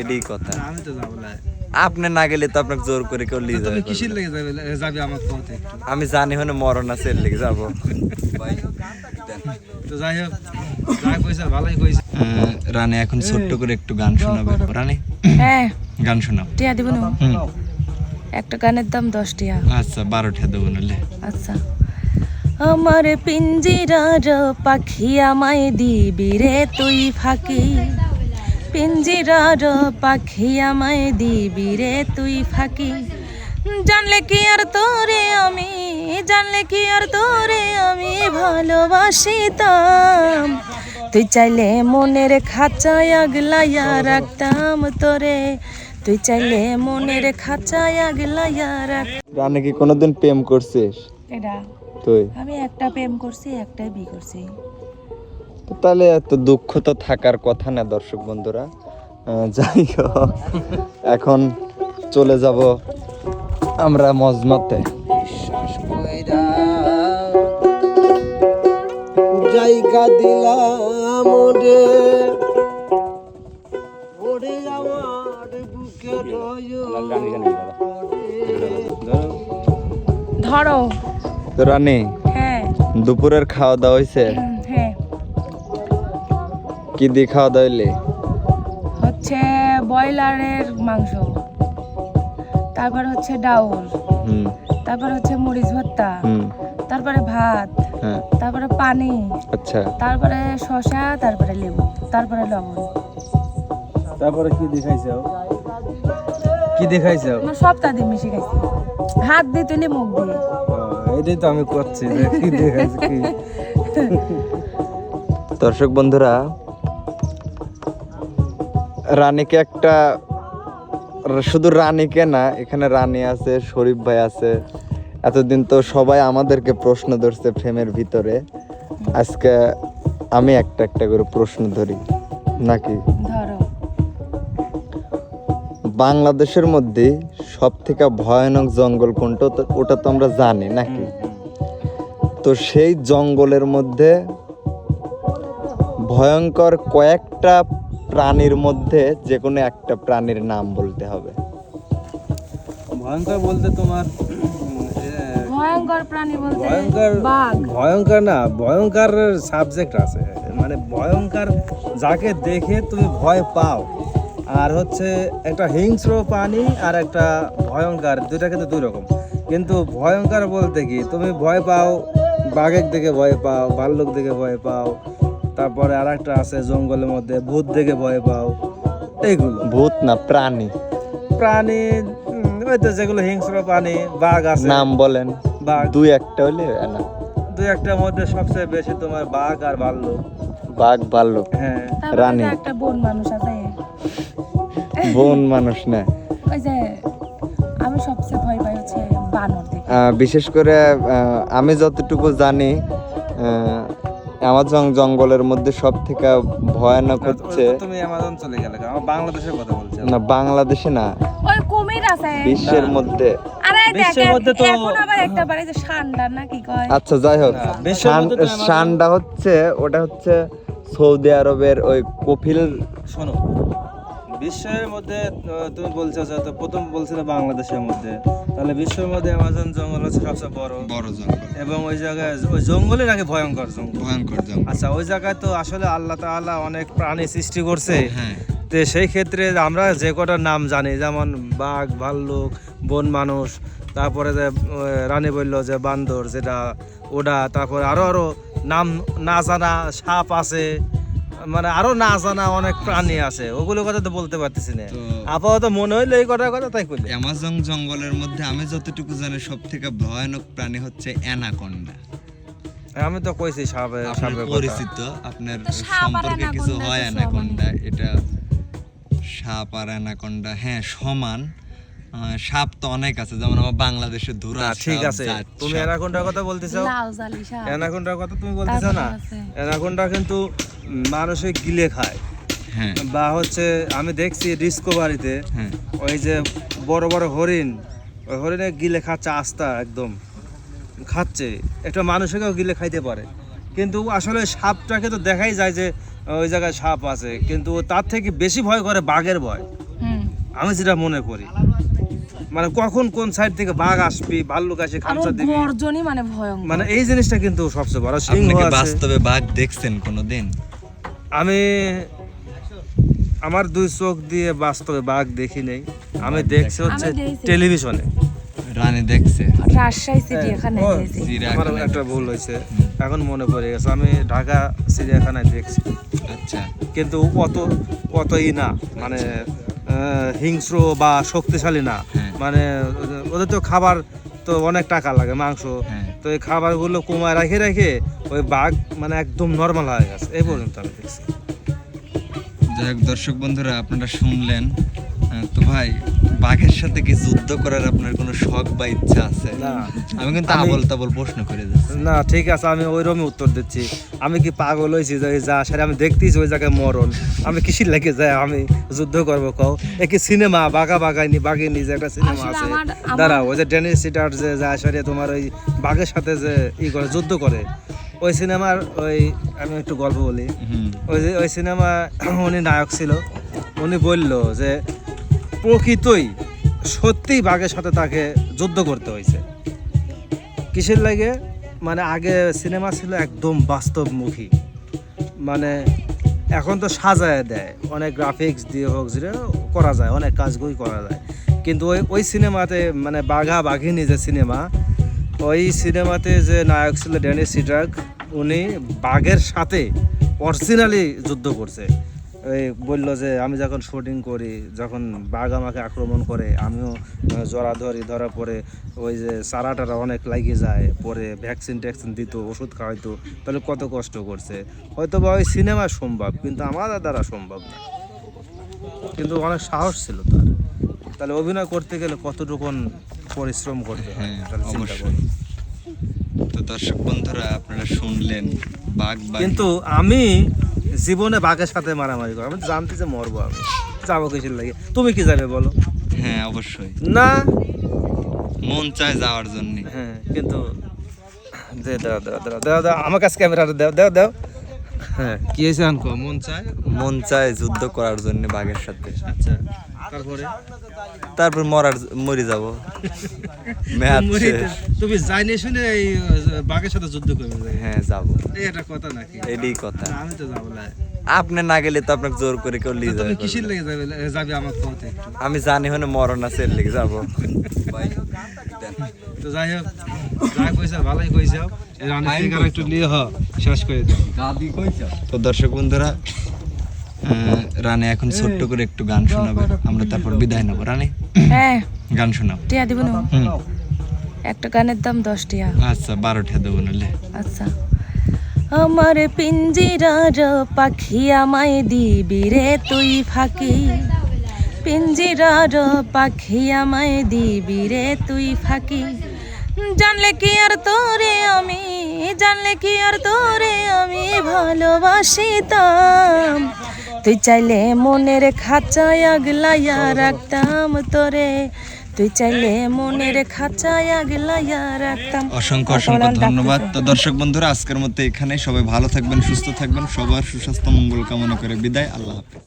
এটাই কথা। আমি তো যাব না। আপনি না গেলে তো আপনাকে জোর করে কেউ লিয়ে যাবে কিসের লেগে যাবে? যাবে আমার পথে আমি জানি হনে মরণ আছে এর লেগে যাব। তো যাই হোক যা কইছে ভালোই কইছে। রানী এখন ছোট্ট করে একটু গান শোনাবে। রানী হ্যাঁ। গান শোনাও। টিয়া দিব না। একটা গানের দাম দশ টিয়া। আচ্ছা বারোটা দেবো নাহলে। আচ্ছা। আমার পিঞ্জিরার পাখি আমায় দিবি রে তুই ফাঁকি। পিঞ্জিরার পাখি আমায় দিবি রে তুই ফাঁকি। জানলে কি আর তোরে আমি জানলে কি আর তোরে আমি ভালোবাসিতাম। তুই চাইলে মনের খাঁচায় আগলাইয়া রাখতাম তোরে। তুই চাইলে মনের খাঁচায় আগলাইয়া রাখ রানী কি কোনোদিন প্রেম করছিস? এটা। তুই? আমি একটা প্রেম করছি একটাই বিয়ে করছি। তো তাহলে এত দুঃখ তো থাকার কথা না দর্শক বন্ধুরা। যাই হোক এখন চলে যাব আমরা মজমাতে। জায়গা দিলাম ওরে। ওরে আমার বুকে ধরো। রানী হ্যাঁ। দুপুরের খাওয়া দাওয়া হয়েছে হ্যাঁ কি দিয়ে খাওয়া হচ্ছে ব্রয়লারের মাংস তারপর হচ্ছে ডাউল হুম। তারপর হচ্ছে মরিচ ভর্তা হুম। তারপরে ভাত হ্যাঁ। তারপরে পানি আচ্ছা। তারপরে শসা তারপরে লেবু তারপরে লবণ। তারপরে কি দেখাইছে কি দেখাইছে সপ্তাহ দিন মিশে খাইছি হাত দিয়ে তুলে মুখ দিয়ে। এটাই তো আমি করছি যে কি দেখাইছে কি। দর্শক বন্ধুরা রানীকে একটা শুধু রানীকে না এখানে রানী আছে শরীফ ভাই আছে। এতদিন তো সবাই আমাদেরকে প্রশ্ন ধরছে ফ্রেমের ভিতরে। আজকে আমি একটা একটা করে প্রশ্ন ধরি নাকি? বাংলাদেশের মধ্যে সব থেকে ভয়ানক জঙ্গল কোনটা তো- ওটা তো আমরা জানি নাকি? তো সেই জঙ্গলের মধ্যে ভয়ঙ্কর কয়েকটা প্রাণীর মধ্যে যে কোনো একটা প্রাণীর নাম বলতে হবে। ভয়ঙ্কর বলতে তোমার ভয়ঙ্কর প্রাণী বলতে ভয়ঙ্কর বাঘ। ভয়ঙ্কর না ভয়ঙ্কর সাবজেক্ট আছে। মানে ভয়ঙ্কর যাকে দেখে তুমি ভয় পাও। আর হচ্ছে একটা হিংস্র প্রাণী আর একটা ভয়ঙ্কর দুইটা কিন্তু দুই রকম। কিন্তু ভয়ঙ্কর বলতে কি তুমি ভয় পাও বাঘের দিকে ভয় পাও ভাল্লুক দেখে ভয় পাও তারপরে আর একটা আছে জঙ্গলের মধ্যে ভূত দেখে ভয় পাও এইগুলো। ভূত না প্রাণী? প্রাণী ওই তো যেগুলো হিংস্র প্রাণী বাঘ আছে। নাম বলেন। বাঘ। দুই একটা হলে না? দুই একটার মধ্যে সবচেয়ে বেশি তোমার বাঘ আর ভাল্লুক বাঘ ভাল্লুক হ্যাঁ। রানী। একটা বন মানুষ আছে। বন মানুষ না? ওই যে আমি সবচেয়ে ভয় পাই হচ্ছে বানর বিশেষ করে আমি যতটুকু জানি আহ, আমাজন জঙ্গলের মধ্যে সব থেকে ভয়ানক হচ্ছে তুমি অ্যামাজন চলে গেলে আমার বাংলাদেশের কথা বলছি। না বাংলাদেশে না। ওই কুমির আছে। বিশ্বের মধ্যে। আরে বিশ্বের মধ্যে তো- এখন আবার একটা বাড়ি যে সান্ডা না কি কয়? আচ্ছা যাই হোক। শানটা হচ্ছে ওটা হচ্ছে সৌদি আরবের ওই কফিল শোনো বিশ্বের মধ্যে তুমি বলছো যে তো প্রথম বলছিলে বাংলাদেশের মধ্যে। তাহলে বিশ্বের মধ্যে অ্যামাজন জঙ্গল হচ্ছে সবচেয়ে বড়। বড় জঙ্গল। এবং ওই জায়গায় ওই জঙ্গলে নাকি ভয়ঙ্কর জঙ্গল। ভয়ঙ্কর জঙ্গল। আচ্ছা ওই জায়গায় তো আসলে আল্লাহ তাআলা অনেক প্রাণী সৃষ্টি করছে। হ্যাঁ। তো সেই ক্ষেত্রে আমরা যে কটা নাম জানি যেমন বাঘ ভাল্লুক বন মানুষ তারপরে যে রানী বলল যে বান্দর যেটা ওটা তারপরে আরও আরও নাম না জানা সাপ আছে। মানে আরও না জানা অনেক প্রাণী আছে ওগুলো কথা তো বলতে পারতেছি না। তো- আপাতত মনে হইল এই কটার কথা তাই করলে অ্যামাজন জঙ্গলের মধ্যে আমি যতটুকু জানি সব থেকে ভয়ানক প্রাণী হচ্ছে অ্যানাকন্ডা। আমি তো কইছি সাপে আপনার সাপের পরিচিত আপনার সম্পর্কে কিছু অ্যানাকোন্ডা হয় অ্যানাকন্ডা এটা সাপ আর অ্যানাকন্ডা হ্যাঁ সমান। সাপ তো অনেক আছে যেমন আমার বাংলাদেশে ধুরা ঠিক আছে। তুমি অ্যানাকোন্ডার কথা বলতেছো? লাউ জালি সাপ। অ্যানাকোন্ডার কথা তুমি বলতেছো না? অ্যানাকোন্ডা কিন্তু মানুষে গিলে খায়। হ্যাঁ। বা হচ্ছে আমি দেখছি ডিসকভারিতে হ্যাঁ। ওই যে বড় বড় হরিণ ওই হরিণে গিলে খাচ্ছে আস্তা একদম খাচ্ছে। একটা মানুষকেও গিলে খাইতে পারে। কিন্তু আসলে সাপটাকে তো দেখাই যায় যে ওই জায়গায় সাপ আছে কিন্তু তার থেকে বেশি ভয় করে বাঘের ভয়। আমি যেটা মনে করি মানে কখন কোন সাইড থেকে বাঘ আসবি ভাল্লুক আসে দিবি। মানে ভয়ঙ্কর। মানে এই জিনিসটা কিন্তু সবচেয়ে বড়। সিংহ আছে। বাস্তবে বাঘ দেখছেন কোনোদিন? আমি আমার দুই চোখ দিয়ে বাস্তবে বাঘ দেখি নেই। আমি দেখছি হচ্ছে টেলিভিশনে। রানী দেখছে। রাজশাহী চিড়িয়াখানায় ও, আমার একটা ভুল হয়েছে। এখন মনে পড়ে গেছে। আমি ঢাকা চিড়িয়াখানায় দেখছি। আচ্ছা। কিন্তু অত অতই না। মানে হিংস্র বা শক্তিশালী না। হ্যাঁ। মানে ওদের তো খাবার তো অনেক টাকা লাগে মাংস। হ্যাঁ। তো এই খাবারগুলো কমায় রাখে রাখে ওই বাঘ মানে একদম নর্মাল হয়ে গেছে। এই পর্যন্ত আমি দেখছি। যাই হোক দর্শক বন্ধুরা আপনারা শুনলেন তো ভাই বাঘের সাথে কি যুদ্ধ করার আপনার কোনো শখ বা ইচ্ছা আছে? না। আমি কিন্তু আবল তাবল প্রশ্ন করে যাচ্ছি না ঠিক আছে আমি ওইরকমই উত্তর দিচ্ছি। আমি কি পাগল হয়েছি যে যা সারে আমি দেখতেছি ওই জায়গায় মরণ। আমি কিসির লাগে যায় আমি যুদ্ধ করব কও? এ কি সিনেমা? বাঘা বাগাইনি বাঘিনি যে একটা সিনেমা আছে। দাঁড়াও ওই যে ডেনিস সিটার যে যা সারে তোমার ওই বাঘের সাথে যে ই করে যুদ্ধ করে। ওই সিনেমার ওই আমি একটু গল্প বলি। ওই যে ওই সিনেমা উনি নায়ক ছিল। উনি বলল যে প্রকৃতই সত্যিই বাঘের সাথে তাকে যুদ্ধ করতে হয়েছে। কিসের লাগে? মানে আগে সিনেমা ছিল একদম বাস্তবমুখী। মানে এখন তো সাজায় দেয়। অনেক গ্রাফিক্স দিয়ে হোক, যেটা করা যায়, অনেক কাজগুলি করা যায়। কিন্তু ওই ওই সিনেমাতে মানে বাঘা বাঘিনী যে সিনেমা, ওই সিনেমাতে যে নায়ক ছিল ড্যানিস সিড্রাক, উনি বাঘের সাথে অরিজিনালি যুদ্ধ করছে। ওই বলল যে আমি যখন শুটিং করি যখন বাঘ আমাকে আক্রমণ করে আমিও জড়া ধরি ধরা পরে ওই যে চারা টারা অনেক লাগিয়ে যায় পরে ভ্যাকসিন ট্যাকসিন দিত ওষুধ খাওয়াইতো তাহলে কত কষ্ট করছে? হয়তো বা ওই সিনেমা সম্ভব কিন্তু আমাদের দ্বারা সম্ভব না। কিন্তু অনেক সাহস ছিল তার। তাহলে অভিনয় করতে গেলে কতটুকুন পরিশ্রম করতে হয়? হ্যাঁ তাহলে চিন্তা অবশ্যই। তো দর্শক বন্ধুরা আপনারা শুনলেন বাঘ। কিন্তু আমি জীবনে বাঘের সাথে মারামারি করো। আমি জানতে যে মরবো আমি। যাব কিছু লাগে? তুমি কি যাবে বলো? হ্যাঁ অবশ্যই। না? মন চায় যাওয়ার জন্য। হ্যাঁ কিন্তু দে দাও দাও দাও দাও দাও আমার কাছে ক্যামেরাটা দাও দাও দাও। হ্যাঁ। কি হয়েছে আনকো? মন চায়? মন চায় যুদ্ধ করার জন্য বাঘের সাথে। আচ্ছা। তারপরে? তারপর মরার মরে যাব। তুমি জানি শুনে এই বাঘের সাথে যুদ্ধ করবে হ্যাঁ যাব। এই একটা কথা নাকি? এটাই কথা। আমি তো যাব না। আপনি না গেলে তো আপনাকে জোর করে কেউ লিয়ে যাবে কিসের লেগে যাবে? যাবে আমার কথা একটু। আমি জানি হনে মরণ আছে এর লেগে যাব। তো যাই হোক যা কইছা ভালোই কইছা। এই রানী একটু নিয়ে হ শেষ করে দাও। তো দর্শক বন্ধুরা রানী এখন ছোট্ট করে একটু গান শোনাবে। আমরা তারপর বিদায় নেব। রানী হ্যাঁ। গান শোনাও। টিয়া দিব না। একটা গানের দাম দশ টিয়া। আচ্ছা বারোটা দেবো নাহলে। আচ্ছা। আমার পিঞ্জিরার পাখি আমায় দিবি রে তুই ফাঁকি। পিঞ্জিরার পাখি আমায় দিবি রে তুই ফাঁকি। জানলে কি আর তোরে আমি জানলে কি আর তোরে আমি ভালোবাসিতাম। তুই চাইলে মনের খাঁচায় আগলাইয়া রাখতাম তোরে। তুই চাইলে মনের খাঁচায় আগলাইয়া রাখতাম। অসংখ্য অসংখ্য ধন্যবাদ। তো দর্শক বন্ধুরা আজকের মতো এখানে সবাই ভালো থাকবেন সুস্থ থাকবেন। সবার সুস্বাস্থ্য মঙ্গল কামনা করে বিদায়। আল্লাহ হাফেজ।